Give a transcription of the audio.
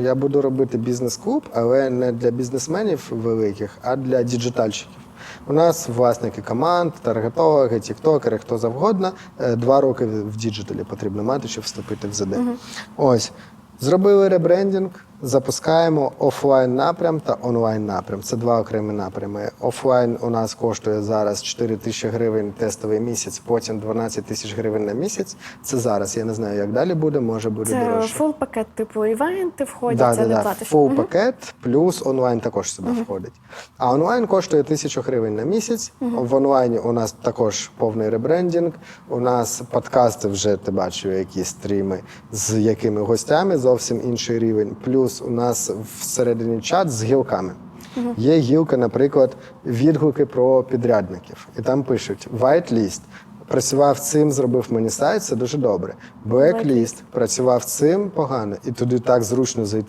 Я буду робити бізнес-клуб, але не для бізнесменів великих, а для діджитальщиків. У нас власники команд, таргетологи, тіктокери, хто завгодно. Е, Два роки в діджиталі потрібно мати, щоб вступити в ЗД. Ось. Зробили ребрендінг, запускаємо офлайн напрям та онлайн напрям. Це два окремі напрями. Офлайн у нас коштує зараз 4 тисячі гривень тестовий місяць, потім 12 тисяч гривень на місяць. Це зараз. Я не знаю, як далі буде, може буде Це дорожче. фул пакет, типу івенти входять, Да, це да, не да. платиш. Фул пакет плюс онлайн також сюди входить. А онлайн коштує тисячу гривень на місяць. В онлайні у нас також повний ребрендінг. У нас подкасти вже ти бачив, якісь стріми з якими гостями, зовсім інший рівень. Плюс у нас всередині чат з гілками. Є гілка, наприклад, відгуки про підрядників. І там пишуть white list. Працював цим, зробив мені сайт, це дуже добре. Blacklist, працював цим погано, і туди так зручно зайти